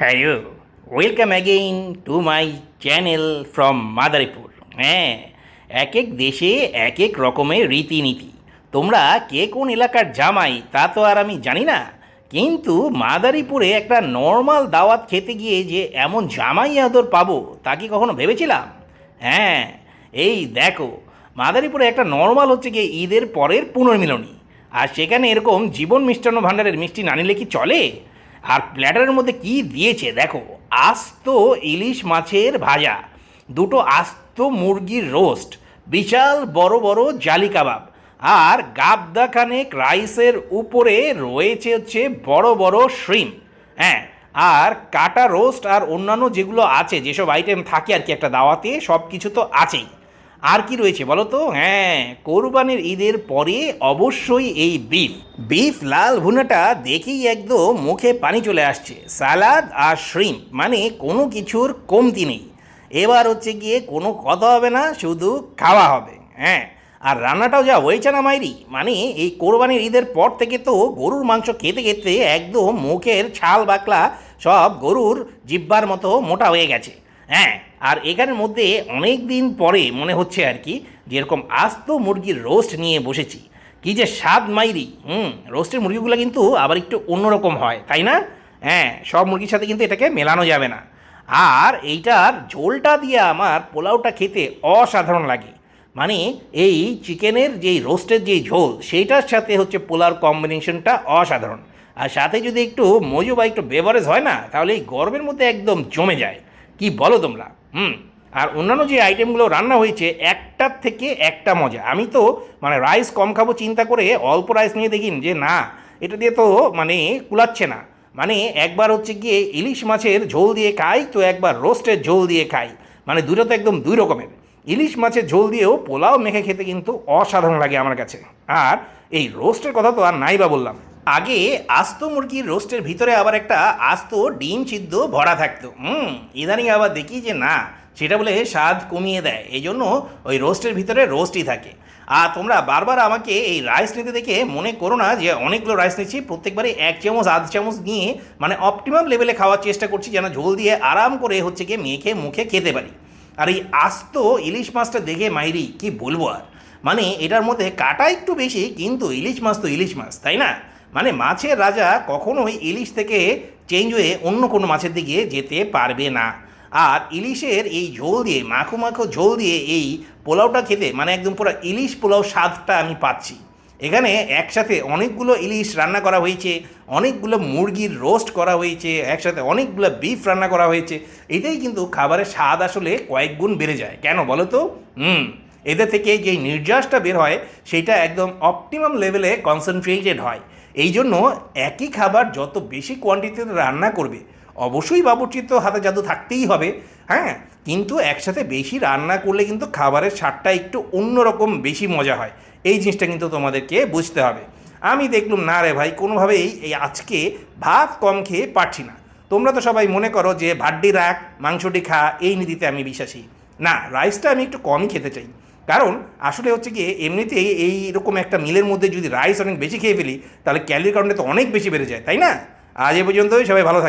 Hello welcome again to my channel from Madaripur হ্যাঁ এক এক দেশে এক এক রকমের রীতিনীতি। তোমরা কে কোন এলাকার জামাই তা তো আর আমি জানি না। কিন্তু মাদারীপুরে একটা নর্মাল দাওয়াত খেতে গিয়ে যে এমন জামাই আদর পাবো তা কি কখনো ভেবেছিলাম? হ্যাঁ এই দেখো, মাদারীপুরে একটা নর্মাল হচ্ছে গিয়ে ঈদের পরের পুনর্মিলনী। আর সেখানে এরকম জীবন মিষ্টান্ন ভাণ্ডারের মিষ্টি না নিলে কি চলে? আর প্ল্যাটারের মধ্যে কি দিয়েছে? দেখো, আস্ত ইলিশ মাছের ভাজা, দুটো আস্ত মুরগির রোস্ট, বিশাল বড় বড় জালি কাবাব আর গাবদা খানেক রাইসের উপরে রয়েছে হচ্ছে বড় বড় শ্রিম হ্যাঁ আর কাটা রোস্ট আর অন্যান্য যেগুলো আছে, যেসব আইটেম থাকে আর কি একটা দাওয়াতে সব কিছু তো আছেই। আর কি রয়েছে বলো তো? হ্যাঁ কোরবানির ঈদের পরে অবশ্যই এই বিফ বিফ লাল ভুনাটা দেখেই একদম মুখে পানি চলে আসছে। সালাদ আর শ্রিম্প মানে কোনো কিছুর কমতি নেই। এবার হচ্ছে গিয়ে কোনো কথা হবে না, শুধু খাওয়া হবে। হ্যাঁ আর রান্নাটাও যা হয়েছে না মাইরি মানে এই কোরবানির ঈদের পর থেকে তো গরুর মাংস খেতে খেতে একদম মুখের ছাল বাকলা সব গরুর জিব্বার মতো মোটা হয়ে গেছে। হ্যাঁ আর এখানের মধ্যে অনেক দিন পরে মনে হচ্ছে আর কি, যেরকম আস্ত মুরগির রোস্ট নিয়ে বসেছি। কি যে স্বাদ মাইরি, হুম, রোস্টের মুরগিগুলো কিন্তু আবার একটু অন্যরকম হয়, তাই না? হ্যাঁ সব মুরগির সাথে কিন্তু এটাকে মেলানো যাবে না। আর এইটার ঝোলটা দিয়ে আমার পোলাওটা খেতে অসাধারণ লাগে। মানে এই চিকেনের যেই রোস্টের যেই ঝোল, সেইটার সাথে হচ্ছে পোলার কম্বিনেশনটা অসাধারণ। আর সাথে যদি একটু মজু বা একটু বেভারেজ হয় না, তাহলে এই গরমের মধ্যে একদম জমে যায়। কি বলো তোমরা? হুম। আর অন্যান্য যে আইটেমগুলো রান্না হয়েছে, একটার থেকে একটা মজা। আমি তো মানে রাইস কম খাব চিন্তা করে অল্প রাইস নিয়ে দেখিন যে, না, এটা দিয়ে তো মানে কুলাচ্ছে না। মানে একবার হচ্ছে গিয়ে ইলিশ মাছের ঝোল দিয়ে খাই, তো একবার রোস্টের ঝোল দিয়ে খাই। মানে দুটো তো একদম দুই রকমের। ইলিশ মাছের ঝোল দিয়েও পোলাও মেখে খেতে কিন্তু অসাধারণ লাগে আমার কাছে। আর এই রোস্টের কথা তো আর নাই বা বললাম। আগে আস্ত মুরগির রোস্টের ভিতরে আবার একটা আস্ত ডিম সিদ্ধ ভরা থাকতো। হুম, ইদানিং আবার দেখি যে না, সেটা বলে স্বাদ কমিয়ে দেয়। এই জন্য ওই রোস্টের ভিতরে রোস্টই থাকে। আর তোমরা বারবার আমাকে এই রাইস নিতে দেখে মনে করো না যে অনেকগুলো রাইস নিচ্ছি প্রত্যেকবারই এক চামচ, আধ চামচ নিয়ে মানে অপটিমাম লেভেলে খাওয়ার চেষ্টা করছি যেন ঝোল দিয়ে আরাম করে হচ্ছে গিয়ে মেখে মুখে খেতে পারি। আর এই আস্ত ইলিশ মাছটা দেখে মাইরি, কি বলব আর? মানে এটার মধ্যে কাটা একটু বেশি, কিন্তু ইলিশ মাছ তো ইলিশ মাছ, তাই না? মানে মাছের রাজা কখনোই ইলিশ থেকে চেঞ্জ হয়ে অন্য কোনো মাছের দিকে যেতে পারবে না। আর ইলিশের এই ঝোল দিয়ে, মাখো মাখো ঝোল দিয়ে এই পোলাওটা খেতে মানে একদম পুরো ইলিশ পোলাও স্বাদটা আমি পাচ্ছি। এখানে একসাথে অনেকগুলো ইলিশ রান্না করা হয়েছে, অনেকগুলো মুরগির রোস্ট করা হয়েছে, একসাথে অনেকগুলো বিফ রান্না করা হয়েছে। এটাই কিন্তু খাবারের স্বাদ আসলে কয়েক গুণ বেড়ে যায়। কেন বলো তো? হুম। এদের থেকে যে নির্যাসটা বের হয় সেটা একদম অপটিমাম লেভেলে কনসেন্ট্রেটেড হয়। এই জন্য একই খাবার যত বেশি কোয়ান্টিটিতে রান্না করবে, অবশ্যই বাবুর্চির তো হাতে জাদু থাকতেই হবে হ্যাঁ? কিন্তু একসাথে বেশি রান্না করলে কিন্তু খাবারের স্বাদটা একটু অন্যরকম বেশি মজা হয়। এই জিনিসটা কিন্তু তোমাদেরকে বুঝতে হবে। আমি দেখলুম, না রে ভাই, কোনোভাবেই এই আজকে ভাত কম খেয়ে পারছি না। তোমরা তো সবাই মনে করো যে, ভাড্ডি রাখ মাংসটি খা, এই নীতিতে আমি বিশ্বাসী। না, রাইসটা আমি একটু কমই খেতে চাই। কারণ আসলে হচ্ছে কি এমনিতেই এইরকম একটা মিলের মধ্যে যদি রাইস অনেক বেশি খেয়ে ফেলি, তাহলে ক্যালোরি কারণে তো অনেক বেশি বেড়ে যায়, তাই না? আজ এ পর্যন্তই, সবাই ভালো থাকে